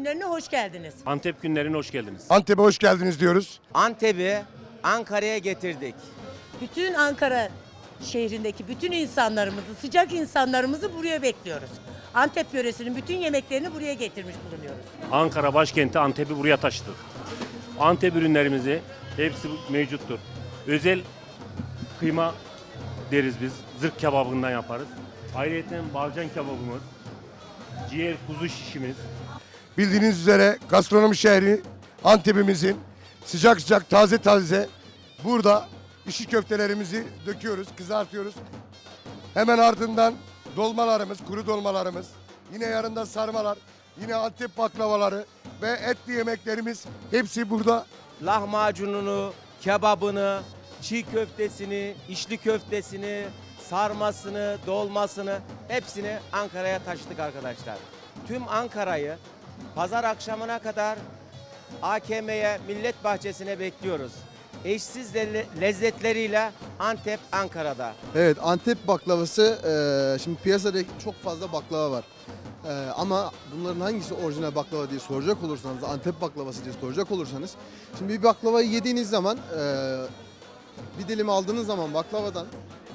Günlerine hoş geldiniz. Antep günlerine hoş geldiniz. Antep'e hoş geldiniz diyoruz. Antep'i Ankara'ya getirdik. Bütün Ankara şehrindeki bütün insanlarımızı, sıcak insanlarımızı buraya bekliyoruz. Antep yöresinin bütün yemeklerini buraya getirmiş bulunuyoruz. Ankara başkenti Antep'i buraya taşıdık. Antep ürünlerimizi hepsi mevcuttur. Özel kıyma deriz biz. Zırh kebabından yaparız. Ayrıca balcan kebabımız, ciğer kuzu şişimiz, Bildiğiniz üzere gastronomi şehri Antep'imizin sıcak sıcak taze taze burada işi köftelerimizi döküyoruz, kızartıyoruz. Hemen ardından dolmalarımız, kuru dolmalarımız, yine yanında sarmalar, yine Antep baklavaları ve etli yemeklerimiz hepsi burada. Lahmacununu, kebabını, çiğ köftesini, içli köftesini, sarmasını, dolmasını hepsini Ankara'ya taşıdık arkadaşlar. Tüm Ankara'yı pazar akşamına kadar AKM'ye, Millet Bahçesi'ne bekliyoruz. Eşsiz le- lezzetleriyle Antep Ankara'da. Evet Antep baklavası eee, şimdi piyasada çok fazla baklava var. Eee, ama bunların hangisi orijinal baklava diye soracak olursanız Antep baklavası diye soracak olursanız şimdi bir baklavayı yediğiniz zaman eee, bir dilim aldığınız zaman baklavadan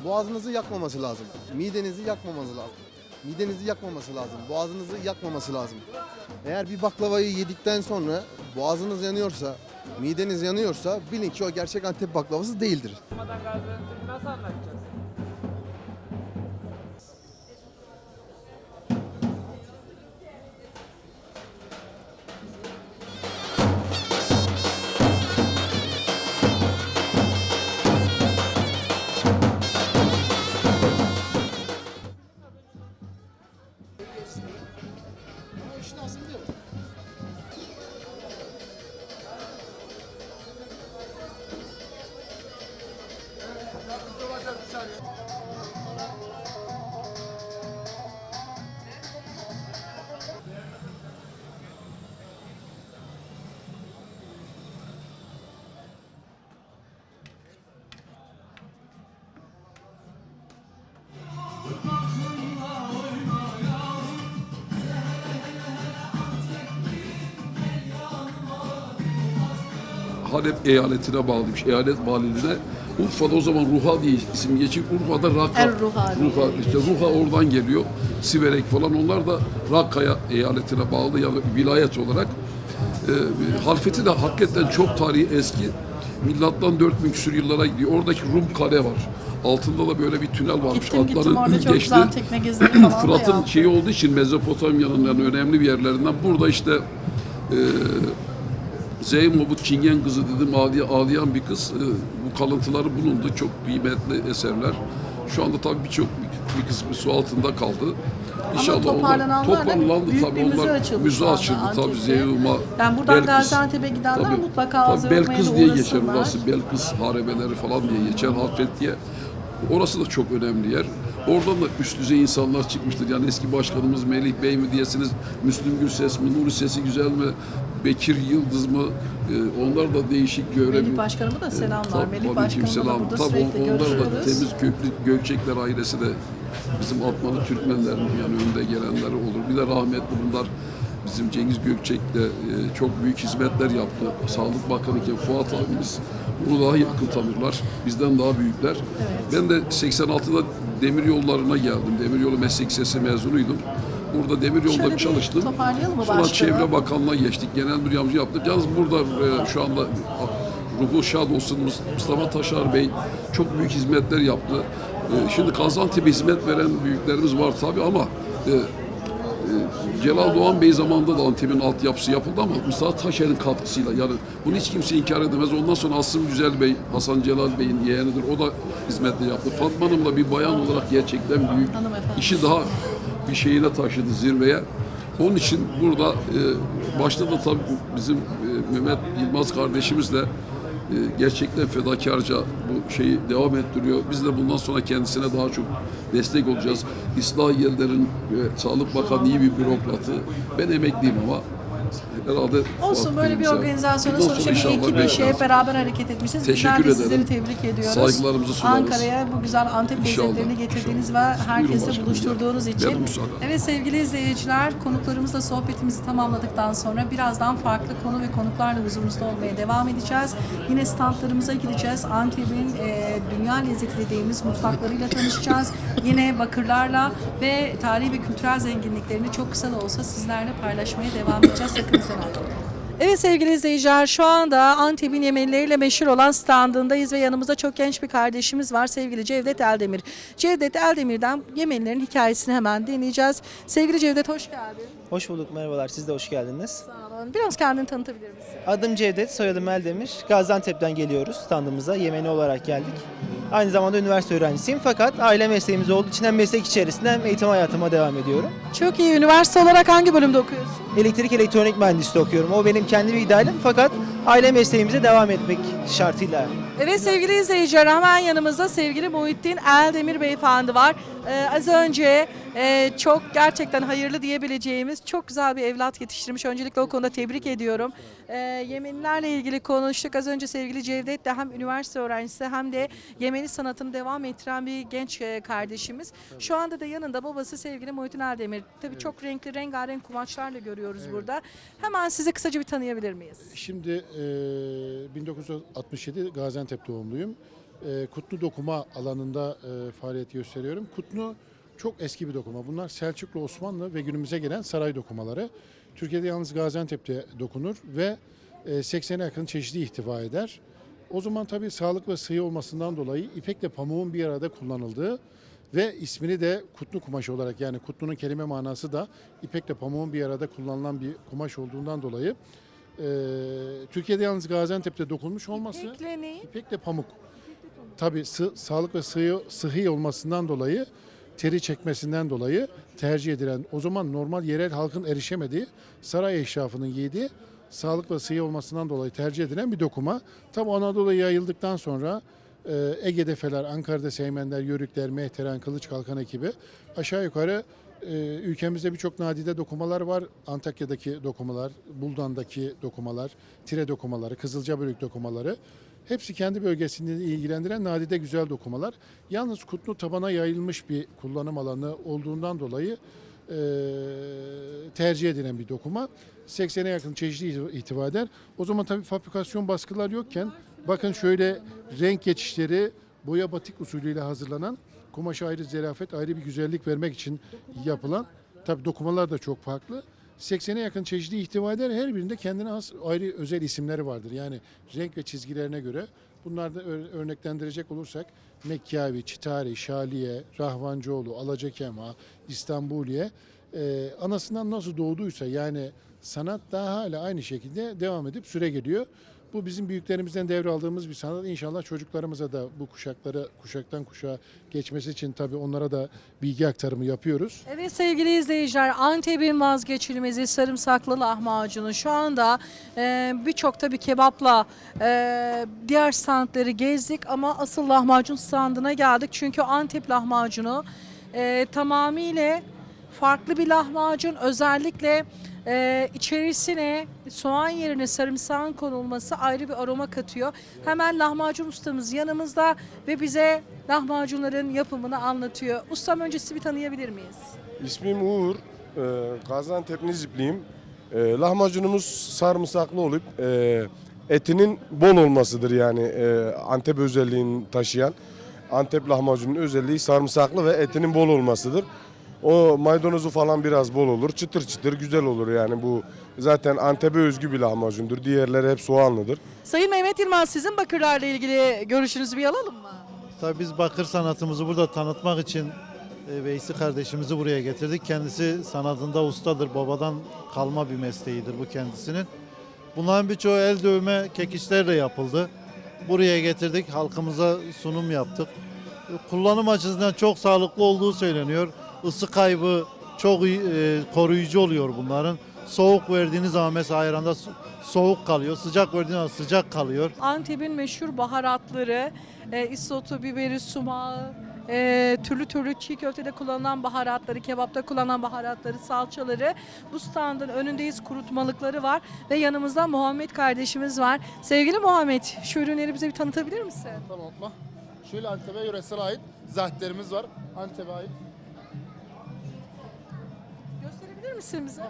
boğazınızı yakmaması lazım. Midenizi yakmaması lazım. Midenizi yakmaması lazım. Boğazınızı yakmaması lazım. Eğer bir baklavayı yedikten sonra boğazınız yanıyorsa, mideniz yanıyorsa bilin ki o gerçek Antep baklavası değildir. Nasıl anlatacağız? Halep eyaletine bağlıymış. Eyalet valiliğine. Urfa'da o zaman Ruha diye isim geçip Urfa'da Rakka. Er Ruha. Ruha, işte Ruha oradan geliyor. Siverek falan onlar da Rakka'ya eyaletine bağlı yani vilayet olarak. Ee, Halfeti de hakikaten çok tarihi eski. Milattan 4000 küsur yıllara gidiyor. Oradaki Rum kale var. Altında da böyle bir tünel varmış. Gittim gittim orada çok geçti. güzel tekne gezileri falan da Fırat'ın şeyi olduğu için Mezopotamya'nın yani önemli bir yerlerinden. Burada işte e, Zeyn Mobut Çingen kızı dedim ağlay- ağlayan bir kız. E, bu kalıntıları bulundu. Çok kıymetli eserler. Şu anda tabii birçok bir, kısmı su altında kaldı. İnşallah onlar toparlananlar da toparlandı büyük tabii bir müze onlar açıldı müze açıldı tabii. Zeyuma. Yani buradan. Gaziantep'e gidenler Tabii, mutlaka tabii Belkıs diye geçer orası. Belkıs harebeleri falan diye geçer. Halfet diye. Orası da çok önemli yer. Oradan da üst düzey insanlar çıkmıştır. Yani eski başkanımız Melih Bey mi diyesiniz, Müslüm Gürses mi, Nuri Sesi Güzel mi, Bekir Yıldız mı? Ee, onlar da değişik görev. Melih Başkanıma da selamlar. Tabii, Melih tabii, Başkanımla selam. da burada Tabii sürekli onlar da görüşüyoruz. temiz köklü Gökçekler ailesi de bizim Atmalı Türkmenlerin yani önde gelenleri olur. Bir de rahmetli bunlar bizim Cengiz Gökçek de e, çok büyük hizmetler yaptı. Sağlık Bakanı iken Fuat abimiz bunu daha yakın tanırlar. Bizden daha büyükler. Ben de 86'da demir yollarına geldim. Demir yolu meslek lisesi mezunuydum. Burada demir yolda çalıştım. toparlayalım mı Sonra başkanım? Çevre Bakanlığı'na geçtik. Genel müdür yardımcı yaptık. Yalnız burada e, şu anda ruhu şad olsun Mustafa Taşar Bey çok büyük hizmetler yaptı. E, şimdi Gaziantep'e hizmet veren büyüklerimiz var tabii ama e, e, Celal Doğan Bey zamanında da Antep'in altyapısı yapıldı ama Mustafa Taşer'in katkısıyla yani bunu hiç kimse inkar edemez. Ondan sonra Asım Güzel Bey, Hasan Celal Bey'in yeğenidir. O da hizmetli yaptı. Fatma Hanım da bir bayan olarak gerçekten büyük işi daha bir şeyine taşıdı zirveye. Onun için burada e, başta da tabii bizim e, Mehmet Yılmaz kardeşimiz de e, gerçekten fedakarca bu şeyi devam ettiriyor. Biz de bundan sonra kendisine daha çok destek olacağız. İslahiyeler'in e, Sağlık Bakanı iyi bir bürokratı. Ben emekliyim ama Herhalde Olsun böyle bir organizasyona Bundan sonuçta bir inşallah ekip, şey hep beraber hareket etmişsiniz. Bizler Teşekkür de sizleri ederim. tebrik ediyoruz. Saygılarımızı sunarız. Ankara'ya bu güzel Antep İnşallah, lezzetlerini getirdiğiniz ve inşallah. Buyurun herkese başkanım. buluşturduğunuz için. Verin müsaade. Evet sevgili izleyiciler konuklarımızla sohbetimizi tamamladıktan sonra birazdan farklı konu ve konuklarla huzurunuzda olmaya devam edeceğiz. Yine standlarımıza gideceğiz. Antep'in e, dünya lezzeti dediğimiz mutfaklarıyla tanışacağız. Yine bakırlarla ve tarihi ve kültürel zenginliklerini çok kısa da olsa sizlerle paylaşmaya devam edeceğiz. Evet sevgili izleyiciler şu anda Antep'in yemekleriyle meşhur olan standındayız ve yanımızda çok genç bir kardeşimiz var sevgili Cevdet Eldemir. Cevdet Eldemir'den yemeklerin hikayesini hemen dinleyeceğiz. Sevgili Cevdet hoş geldin. Hoş bulduk, merhabalar. Siz de hoş geldiniz. Sağ olun. Biraz kendini tanıtabilir misin? Adım Cevdet, soyadım Eldemir. Gaziantep'ten geliyoruz standımıza. Yemeni olarak geldik. Aynı zamanda üniversite öğrencisiyim fakat aile mesleğimiz olduğu için hem meslek içerisinde hem eğitim hayatıma devam ediyorum. Çok iyi. Üniversite olarak hangi bölümde okuyorsun? Elektrik elektronik mühendisliği okuyorum. O benim kendi bir idealim fakat aile mesleğimize devam etmek şartıyla Evet sevgili izleyiciler hemen yanımızda sevgili Muhittin Eldemir beyefendi var. Ee, az önce e, çok gerçekten hayırlı diyebileceğimiz çok güzel bir evlat yetiştirmiş. Öncelikle o konuda tebrik ediyorum. Ee, Yemenilerle ilgili konuştuk. Az önce sevgili Cevdet de hem üniversite öğrencisi hem de Yemeni sanatını devam ettiren bir genç e, kardeşimiz. Şu anda da yanında babası sevgili Muhittin Eldemir. Tabii çok renkli rengarenk kumaşlarla görüyoruz burada. Hemen sizi kısaca bir tanıyabilir miyiz? Şimdi e, 1967 Gaziantep doğumluyum. E, Kutlu dokuma alanında e, faaliyet gösteriyorum. Kutlu çok eski bir dokuma. Bunlar Selçuklu, Osmanlı ve günümüze gelen saray dokumaları. Türkiye'de yalnız Gaziantep'te dokunur ve e, 80'e yakın çeşidi ihtiva eder. O zaman tabii sağlık ve sıhhi olmasından dolayı ipekle pamuğun bir arada kullanıldığı ve ismini de kutlu kumaşı olarak yani kutlunun kelime manası da ipekle pamuğun bir arada kullanılan bir kumaş olduğundan dolayı Türkiye'de yalnız Gaziantep'te dokunmuş olması İpekle neyi? ipekle pamuk. Tabii sı- sağlık ve sıhhi, sıhhi olmasından dolayı teri çekmesinden dolayı tercih edilen o zaman normal yerel halkın erişemediği saray eşrafının giydiği sağlık ve sıhhi olmasından dolayı tercih edilen bir dokuma. Tam Anadolu'ya yayıldıktan sonra e, Ege'de Feler, Ankara'da Seymenler, Yörükler, Mehteran, Kılıç Kalkan ekibi aşağı yukarı e, ülkemizde birçok nadide dokumalar var. Antakya'daki dokumalar, Buldan'daki dokumalar, Tire dokumaları, Kızılcabörük dokumaları. Hepsi kendi bölgesini ilgilendiren nadide güzel dokumalar. Yalnız kutlu tabana yayılmış bir kullanım alanı olduğundan dolayı e, tercih edilen bir dokuma. 80'e yakın çeşidi ihtiva eder. O zaman tabii fabrikasyon baskılar yokken bakın şöyle renk geçişleri boya batik usulüyle hazırlanan kumaşa ayrı zerafet, ayrı bir güzellik vermek için yapılan tabii dokumalar da çok farklı. 80'e yakın çeşidi ihtiva eder. Her birinde kendine has ayrı özel isimleri vardır. Yani renk ve çizgilerine göre bunlarda ör- örneklendirecek olursak Mekkavi, Çitari, Şaliye, Rahvancıoğlu, Alacakema, İstanbuliye e, anasından nasıl doğduysa yani sanat daha hala aynı şekilde devam edip süre geliyor. Bu bizim büyüklerimizden devraldığımız bir sanat. İnşallah çocuklarımıza da bu kuşakları kuşaktan kuşağa geçmesi için tabii onlara da bilgi aktarımı yapıyoruz. Evet sevgili izleyiciler Antep'in vazgeçilmezi sarımsaklı lahmacunu şu anda e, birçok tabii kebapla e, diğer standları gezdik ama asıl lahmacun standına geldik. Çünkü Antep lahmacunu e, tamamıyla farklı bir lahmacun özellikle e, içerisine soğan yerine sarımsağın konulması ayrı bir aroma katıyor. Hemen lahmacun ustamız yanımızda ve bize lahmacunların yapımını anlatıyor. Ustam öncesi bir tanıyabilir miyiz? İsmim Uğur. Ee, Gaziantep Nizipliyim. Ee, lahmacunumuz sarımsaklı olup e, etinin bol olmasıdır yani e, Antep özelliğini taşıyan. Antep lahmacunun özelliği sarımsaklı ve etinin bol olmasıdır. O maydanozu falan biraz bol olur. Çıtır çıtır güzel olur yani bu zaten Antep'e özgü bir lahmacundur. Diğerleri hep soğanlıdır. Sayın Mehmet Yılmaz sizin bakırlarla ilgili görüşünüzü bir alalım mı? Tabii biz bakır sanatımızı burada tanıtmak için e, Veysi kardeşimizi buraya getirdik. Kendisi sanatında ustadır. Babadan kalma bir mesleğidir bu kendisinin. Bunların birçoğu el dövme kekişlerle yapıldı. Buraya getirdik. Halkımıza sunum yaptık. E, Kullanım açısından çok sağlıklı olduğu söyleniyor. Isı kaybı çok e, koruyucu oluyor bunların. Soğuk verdiğiniz zaman mesela ayranda so- soğuk kalıyor. Sıcak verdiğiniz zaman sıcak kalıyor. Antep'in meşhur baharatları, e, isotu, biberi, sumağı, e, türlü türlü çiğ köftede kullanılan baharatları, kebapta kullanılan baharatları, salçaları bu standın önündeyiz. Kurutmalıkları var ve yanımızda Muhammed kardeşimiz var. Sevgili Muhammed şu ürünleri bize bir tanıtabilir misin? Tamam? Şöyle Antep'e yöresel ait zahitlerimiz var. Antep'e ait. Misin bize?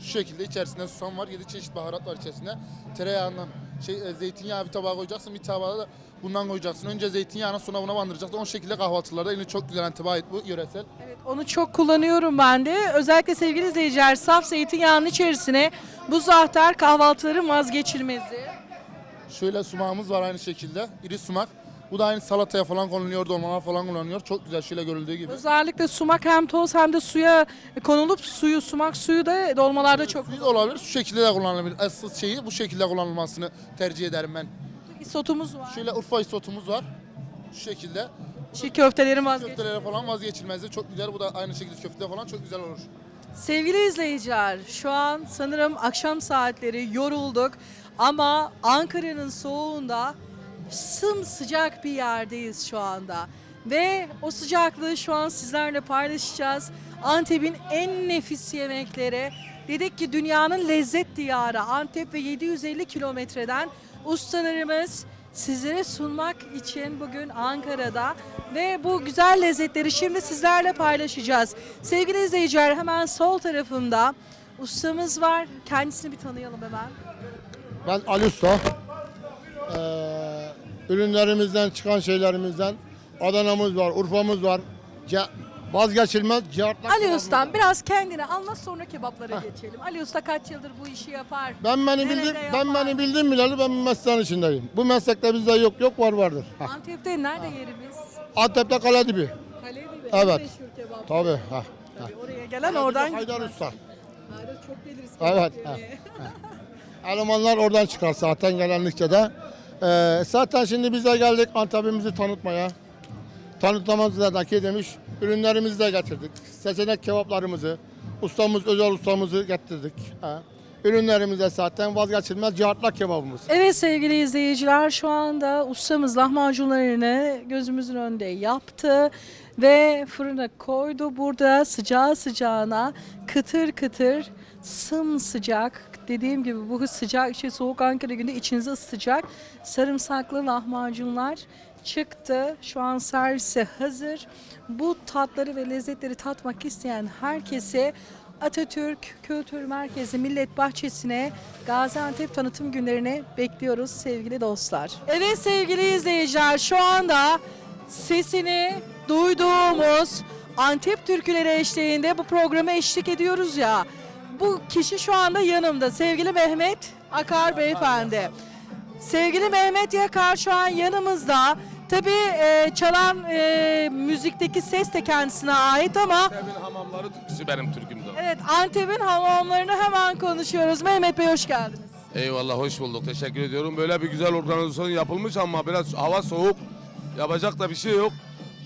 Şu şekilde içerisinde susam var, 7 çeşit baharat var içerisinde. Tereyağından, şey e, zeytinyağı bir tabağa koyacaksın, bir tabağa da bundan koyacaksın. Önce zeytinyağını sonra buna bandıracaksın. O şekilde kahvaltılarda yine çok güzel Antep'e ait bu yöresel. Evet, onu çok kullanıyorum ben de. Özellikle sevgili izleyiciler saf zeytinyağının içerisine bu zahter kahvaltıların vazgeçilmezi. Şöyle sumağımız var aynı şekilde, iri sumak. Bu da aynı salataya falan konuluyor, dolmalar falan kullanılıyor. Çok güzel şöyle görüldüğü gibi. Özellikle sumak hem toz hem de suya konulup suyu, sumak suyu da dolmalarda çok Suyu da olabilir, şu şekilde de kullanılabilir. Asıl şeyi bu şekilde kullanılmasını tercih ederim ben. isotumuz var. Şöyle Urfa isotumuz var. Şu şekilde. Çiğ köftelerin vazgeçilmezi. Köftelere falan vazgeçilmezdi. Çok güzel. Bu da aynı şekilde köfte falan çok güzel olur. Sevgili izleyiciler, şu an sanırım akşam saatleri yorulduk ama Ankara'nın soğuğunda sımsıcak bir yerdeyiz şu anda. Ve o sıcaklığı şu an sizlerle paylaşacağız. Antep'in en nefis yemekleri. Dedik ki dünyanın lezzet diyarı Antep ve 750 kilometreden ustalarımız sizlere sunmak için bugün Ankara'da ve bu güzel lezzetleri şimdi sizlerle paylaşacağız. Sevgili izleyiciler hemen sol tarafımda ustamız var. Kendisini bir tanıyalım hemen. Ben Ali Usta. Ee, ürünlerimizden çıkan şeylerimizden Adana'mız var, Urfa'mız var. Ce- vazgeçilmez cihatlar. Ali Ustam biraz kendini anlat sonra kebaplara geçelim. Ali Usta kaç yıldır bu işi yapar? Ben beni bildim, yapar? ben beni bildim bileli ben mesleğin içindeyim. Bu meslekte bizde yok yok var vardır. Hah. Antep'te nerede yerimiz? Antep'te Kaledibi. Kaledibi. Evet. En meşhur kebap. Tabii. Ha. Tabii oraya gelen oradan Haydar gitmez. Usta. Haydar çok geliriz. Evet. Elemanlar oradan çıkar zaten gelenlikçe de. Ee, zaten şimdi biz de geldik Antep'imizi tanıtmaya. Tanıtmamızda da ki demiş, ürünlerimizi de getirdik. Seçenek kebaplarımızı, ustamız, özel ustamızı getirdik. Ha. Ürünlerimiz de zaten vazgeçilmez cihatlar kebabımız. Evet sevgili izleyiciler şu anda ustamız lahmacunlarını gözümüzün önünde yaptı ve fırına koydu. Burada sıcağı sıcağına kıtır kıtır sımsıcak dediğim gibi bu sıcak şey soğuk Ankara günü içinizi ısıtacak sarımsaklı lahmacunlar çıktı. Şu an servise hazır. Bu tatları ve lezzetleri tatmak isteyen herkese Atatürk Kültür Merkezi Millet Bahçesi'ne Gaziantep tanıtım günlerine bekliyoruz sevgili dostlar. Evet sevgili izleyiciler şu anda sesini duyduğumuz Antep türküleri eşliğinde bu programa eşlik ediyoruz ya. Bu kişi şu anda yanımda sevgili Mehmet Akar Beyefendi. Sevgili Mehmet Yakar şu an yanımızda. Tabii e, çalan e, müzikteki ses de kendisine ait ama Antep'in hamamları türküsü benim türkümdür. Evet Antep'in hamamlarını hemen konuşuyoruz. Mehmet Bey hoş geldiniz. Eyvallah hoş bulduk. Teşekkür ediyorum. Böyle bir güzel organizasyon yapılmış ama biraz hava soğuk. Yapacak da bir şey yok.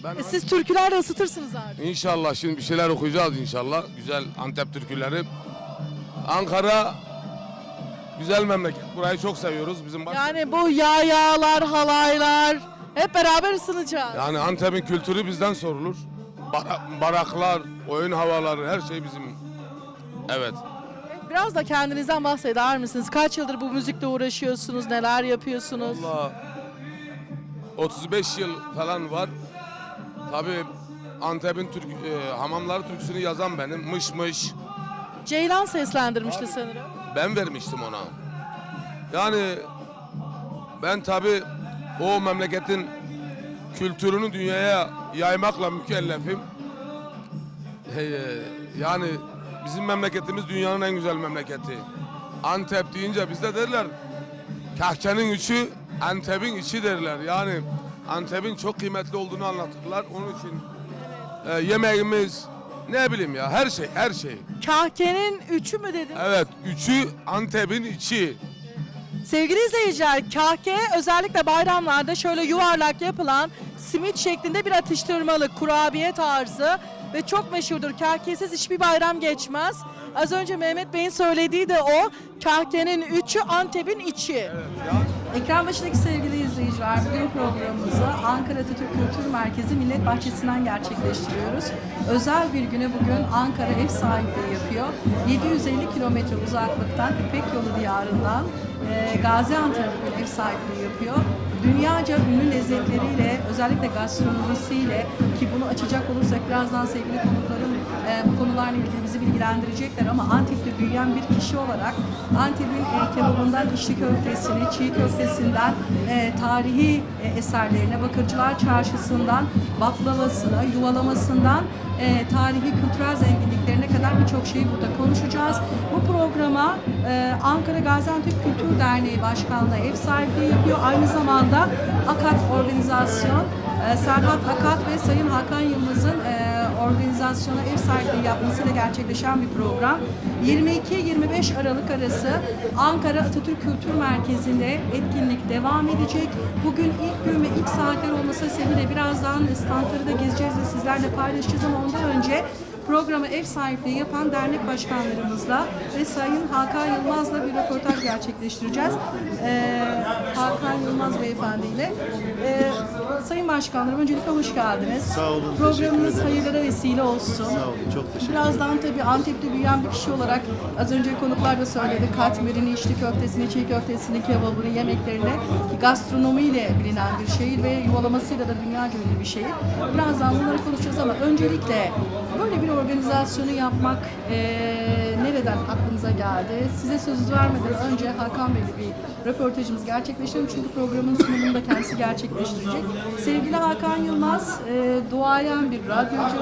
Ben E, Siz türkülerle ısıtırsınız artık. inşallah şimdi bir şeyler okuyacağız inşallah. Güzel Antep türküleri. Ankara güzel memleket. Burayı çok seviyoruz. Bizim baş... Yani bu yayalar, halaylar hep beraber ısınacağız. yani Antep'in kültürü bizden sorulur. Bara- baraklar, oyun havaları her şey bizim. Evet. Biraz da kendinizden bahseder misiniz? Kaç yıldır bu müzikle uğraşıyorsunuz? Neler yapıyorsunuz? Valla 35 yıl falan var. Tabii Antep'in Türk, e, hamamları türküsünü yazan benim. Mış mış. Ceylan seslendirmişti sanırım. Ben vermiştim ona. Yani ben tabii o memleketin kültürünü dünyaya yaymakla mükellefim. Ee, yani bizim memleketimiz dünyanın en güzel memleketi. Antep deyince bizde derler kahkenin içi Antep'in içi derler. Yani Antep'in çok kıymetli olduğunu anlatırlar. Onun için e, yemeğimiz ne bileyim ya her şey her şey. Kahkenin üçü mü dedim? Evet, üçü Antep'in içi. Sevgili izleyiciler, kahke özellikle bayramlarda şöyle yuvarlak yapılan simit şeklinde bir atıştırmalık, kurabiye tarzı ve çok meşhurdur. Kahkesiz hiçbir bayram geçmez. Az önce Mehmet Bey'in söylediği de o. Kahkenin üçü Antep'in içi. Evet, Ekran başındaki sevgili izleyiciler, bugün programımızı Ankara Atatürk Kültür Merkezi Millet Bahçesi'nden gerçekleştiriyoruz. Özel bir güne bugün Ankara ev sahipliği yapıyor. 750 kilometre uzaklıktan İpek Yolu diyarından e, Gaziantep ev sahipliği yapıyor. Dünyaca ünlü lezzetleriyle, özellikle gastronomisiyle ki bunu açacak olursak birazdan sevgili konuklarım e, bu konularla ilgili bizi bilgilendirecekler ama Antep'te büyüyen bir kişi olarak Antep'in e, kebabından içli köftesini, çiğ köftesinden e, tarihi e, eserlerine, Bakırcılar Çarşısı'ndan baklavasına, yuvalamasından e, tarihi kültürel zenginliklerine kadar birçok şeyi burada konuşacağız. Bu programa e, Ankara Gaziantep Kültür Derneği Başkanlığı ev sahipliği yapıyor. Aynı zamanda AKAT Organizasyon, e, Serhat Akat ve Sayın Hakan Yılmaz'ın e, organizasyona ev sahipliği yapmasıyla gerçekleşen bir program. 22-25 Aralık arası Ankara Atatürk Kültür Merkezi'nde etkinlik devam edecek. Bugün ilk gün ve ilk saatler olması sebebiyle birazdan standları da gezeceğiz ve sizlerle paylaşacağız ama ondan önce Programa ev sahipliği yapan dernek başkanlarımızla ve Sayın Hakan Yılmaz'la bir röportaj gerçekleştireceğiz. Ee, Hakan Yılmaz Beyefendi ile. Ee, Sayın Başkanlarım öncelikle hoş geldiniz. Sağ olun, Programınız ederim. hayırlara vesile olsun. Sağ olun, çok teşekkür Birazdan tabii Antep'te büyüyen bir kişi olarak az önce konuklar da söyledi. Katmer'ini, içli köftesini, çiğ köftesini, kebabını, yemeklerini gastronomiyle bilinen bir şehir ve yuvalamasıyla da dünya ünlü bir şehir. Birazdan bunları konuşacağız ama öncelikle böyle bir organizasyonu yapmak eee, nereden aklınıza geldi? Size söz vermeden önce Hakan Bey'le bir röportajımız gerçekleştirelim çünkü programın sunumunu da kendisi gerçekleştirecek. Sevgili Hakan Yılmaz, eee duayen bir radyocu,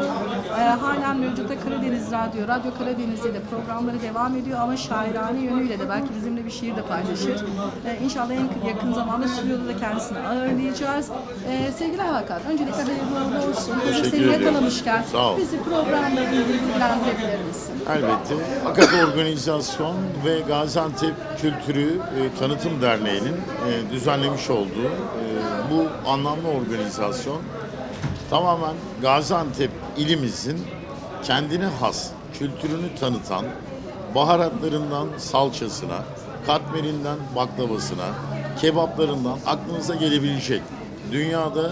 eee, halen mevcutta Karadeniz Radyo, Radyo Karadeniz'de de programları devam ediyor ama şairane yönüyle de belki bizimle bir şiir de paylaşır. Eee inşallah en yakın zamanda stüdyoda da kendisini ağırlayacağız. Eee sevgili Hakan, öncelikle hayırlı olsun. Hazır seni yakalamışken Sağ ol. Programla bilgilendirebilir misin? Elbette. Akat Organizasyon ve Gaziantep Kültürü e, Tanıtım Derneği'nin e, düzenlemiş olduğu e, bu anlamlı organizasyon tamamen Gaziantep ilimizin kendine has kültürünü tanıtan baharatlarından salçasına, katmerinden baklavasına, kebaplarından aklınıza gelebilecek dünyada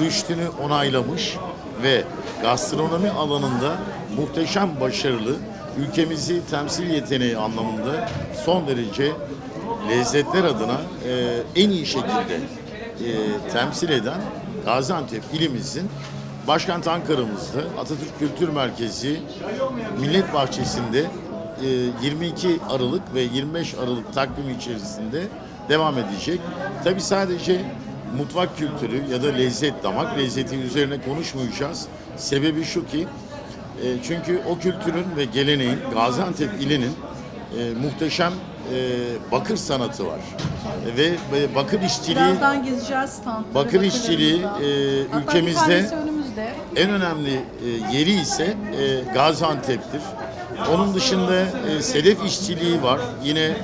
rüştünü onaylamış ve gastronomi alanında muhteşem başarılı ülkemizi temsil yeteneği anlamında son derece lezzetler adına e, en iyi şekilde e, temsil eden Gaziantep ilimizin başkent Ankara'mızda Atatürk Kültür Merkezi Millet Bahçesi'nde e, 22 Aralık ve 25 Aralık takvimi içerisinde devam edecek. Tabi sadece mutfak kültürü ya da lezzet, damak lezzeti üzerine konuşmayacağız. Sebebi şu ki e, çünkü o kültürün ve geleneğin Gaziantep ilinin e, muhteşem e, bakır sanatı var. Ve, ve bakır işçiliği Birazdan gezeceğiz standları. bakır işçiliği e, bakırlarımızda. Hatta bir ülkemizde tanesi önümüzde. en önemli e, yeri ise e, Gaziantep'tir. Onun dışında e, sedef işçiliği var. Yine e,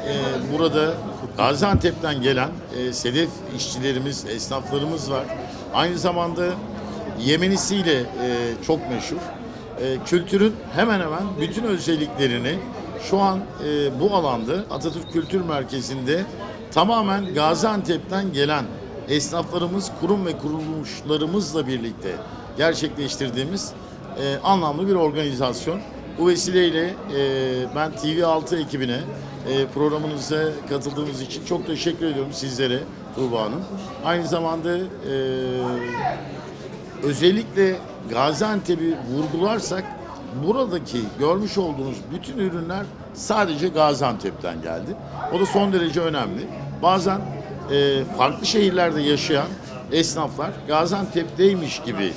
burada Gaziantep'ten gelen e, sedef işçilerimiz, esnaflarımız var. Aynı zamanda Yemenisiyle e, çok meşhur. E, kültürün hemen hemen bütün özelliklerini şu an e, bu alanda Atatürk Kültür Merkezi'nde tamamen Gaziantep'ten gelen esnaflarımız, kurum ve kuruluşlarımızla birlikte gerçekleştirdiğimiz e, anlamlı bir organizasyon. Bu vesileyle e, ben TV6 ekibine e, programınıza katıldığınız için çok teşekkür ediyorum sizlere Tuğba Hanım. Aynı zamanda e, özellikle Gaziantep'i vurgularsak buradaki görmüş olduğunuz bütün ürünler sadece Gaziantep'ten geldi. O da son derece önemli. Bazen e, farklı şehirlerde yaşayan esnaflar Gaziantep'teymiş gibi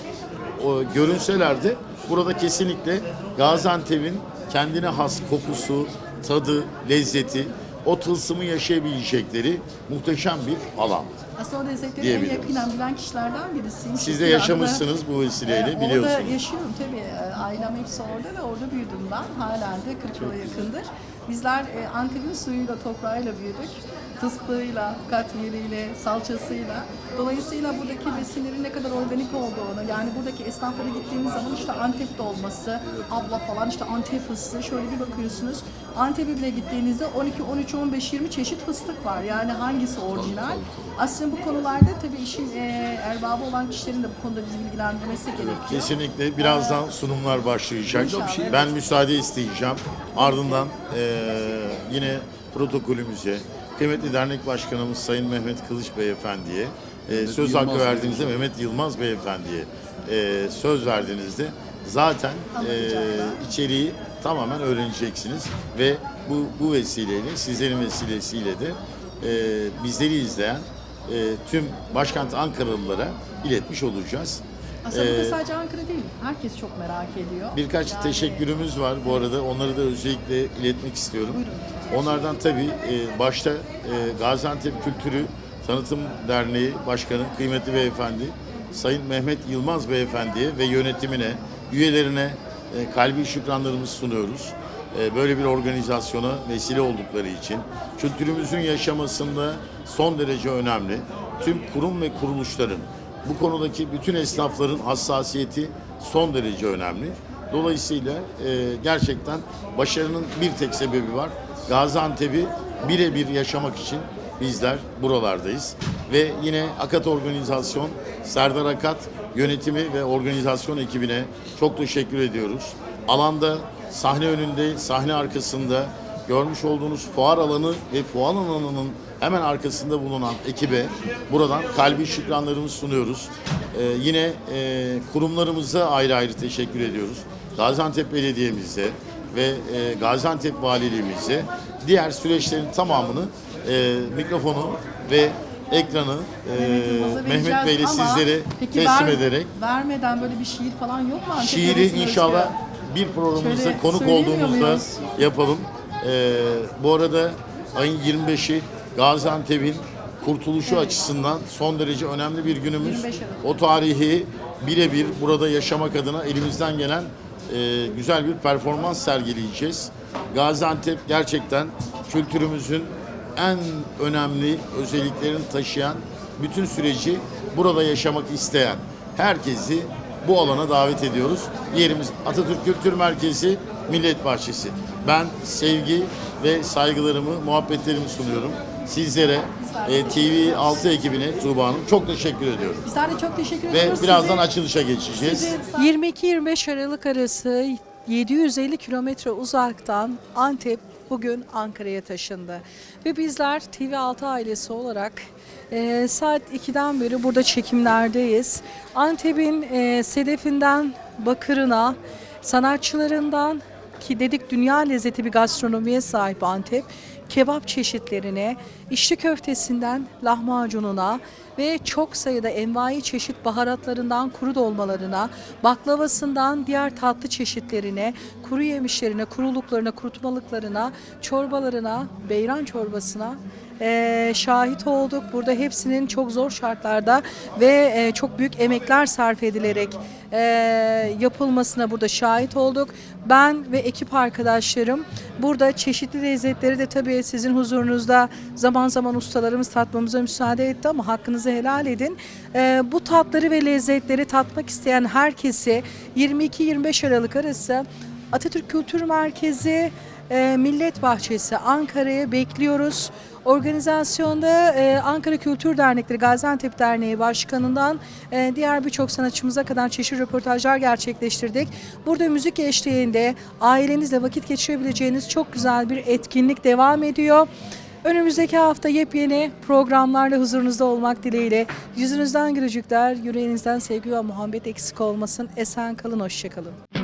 o, görünseler de burada kesinlikle Gaziantep'in kendine has kokusu, tadı, lezzeti, o tılsımı yaşayabilecekleri muhteşem bir alan. Aslında o lezzetleri en yakından bilen kişilerden birisiyim. Siz de yaşamışsınız bu vesileyle Orada biliyorsunuz. yaşıyorum tabii. Ee, Ailem hepsi orada ve orada büyüdüm ben. Halen de 40 yıla yakındır. Bizler e, Antep'in suyuyla, toprağıyla büyüdük. Fıstığıyla, katveriyle, salçasıyla. Dolayısıyla buradaki besinlerin ne kadar organik olduğunu, yani buradaki esnaflara gittiğiniz zaman işte Antep dolması, abla falan işte Antep fıstığı şöyle bir bakıyorsunuz. Antep'e bile gittiğinizde 12, 13, 15, 20 çeşit fıstık var. Yani hangisi orijinal? Aslında bu konularda tabii işin e, erbabı olan kişilerin de bu konuda bizi bilgilendirmesi gerekiyor. Kesinlikle birazdan sunumlar başlayacak. İnşallah. Ben müsaade isteyeceğim. Ardından eee, yine protokolümüze kıymetli dernek başkanımız Sayın Mehmet Kılıç Beyefendi'ye eee, söz hakkı verdiğinizde Mehmet Yılmaz Beyefendi'ye eee, söz verdiğinizde zaten eee, içeriği tamamen öğreneceksiniz. Ve bu bu vesileyle sizlerin vesilesiyle de eee, bizleri izleyen eee, tüm başkent Ankaralılara iletmiş olacağız. Aslında burada Ee, sadece Ankara değil, herkes çok merak ediyor. Birkaç Yani- teşekkürümüz var bu arada. Onları da özellikle iletmek istiyorum. Onlardan tabii e, başta e, Gaziantep Kültürü Tanıtım Derneği Başkanı kıymetli beyefendi Sayın Mehmet Yılmaz beyefendiye ve yönetimine, üyelerine e, kalbi şükranlarımızı sunuyoruz. E, böyle bir organizasyona vesile oldukları için kültürümüzün yaşamasında son derece önemli. Tüm kurum ve kuruluşların bu konudaki bütün esnafların hassasiyeti son derece önemli. Dolayısıyla e, gerçekten başarının bir tek sebebi var. Gaziantep'i birebir yaşamak için bizler buralardayız. Ve yine Akat Organizasyon, Serdar Akat yönetimi ve organizasyon ekibine çok teşekkür ediyoruz. Alanda, sahne önünde, sahne arkasında görmüş olduğunuz fuar alanı ve fuar alanının hemen arkasında bulunan ekibe buradan kalbi şükranlarımızı sunuyoruz. Ee, yine e, kurumlarımıza ayrı ayrı teşekkür ediyoruz. Gaziantep Belediye'mize ve e, Gaziantep Valiliğimize diğer süreçlerin tamamını e, mikrofonu ve ekranı e, Mehmet Bey'le sizlere peki teslim ver- ederek Vermeden böyle bir şiir falan yok mu? Antep Şiiri inşallah özgü? bir programımızda Şöyle konuk söyleyemiyor olduğumuzda muyuz? yapalım. Ee, bu arada ayın 25'i Gaziantep'in kurtuluşu açısından son derece önemli bir günümüz. 25 Aralık. O tarihi birebir burada yaşamak adına elimizden gelen e, güzel bir performans sergileyeceğiz. Gaziantep gerçekten kültürümüzün en önemli özelliklerini taşıyan bütün süreci burada yaşamak isteyen herkesi bu alana davet ediyoruz. Yerimiz Atatürk Kültür Merkezi Millet Bahçesi. Ben sevgi ve saygılarımı, muhabbetlerimi sunuyorum. Sizlere, e, TV6 ekibine Tuğba Hanım çok teşekkür ediyorum. Bizler de çok teşekkür Ve ediyoruz. birazdan Size- açılışa geçeceğiz. 22-25 Aralık arası 750 kilometre uzaktan Antep bugün Ankara'ya taşındı. Ve bizler TV6 ailesi olarak e, saat 2'den beri burada çekimlerdeyiz. Antep'in e, sedefinden bakırına, sanatçılarından ki dedik dünya lezzeti bir gastronomiye sahip Antep. Kebap çeşitlerine, içli köftesinden lahmacununa ve çok sayıda envai çeşit baharatlarından kuru dolmalarına, baklavasından diğer tatlı çeşitlerine, kuru yemişlerine, kuruluklarına, kurutmalıklarına, çorbalarına, beyran çorbasına eee, şahit olduk. Burada hepsinin çok zor şartlarda ve eee, çok büyük emekler sarf edilerek eee, yapılmasına burada şahit olduk. Ben ve ekip arkadaşlarım burada çeşitli lezzetleri de tabii sizin huzurunuzda zaman zaman ustalarımız tatmamıza müsaade etti ama hakkınızı helal edin. Eee, bu tatları ve lezzetleri tatmak isteyen herkesi 22-25 Aralık arası Atatürk Kültür Merkezi e, Millet Bahçesi Ankara'ya bekliyoruz. Organizasyonda e, Ankara Kültür Dernekleri Gaziantep Derneği Başkanı'ndan e, diğer birçok sanatçımıza kadar çeşitli röportajlar gerçekleştirdik. Burada müzik eşliğinde ailenizle vakit geçirebileceğiniz çok güzel bir etkinlik devam ediyor. Önümüzdeki hafta yepyeni programlarla huzurunuzda olmak dileğiyle yüzünüzden gülücükler, yüreğinizden sevgi ve muhabbet eksik olmasın. Esen kalın, hoşçakalın.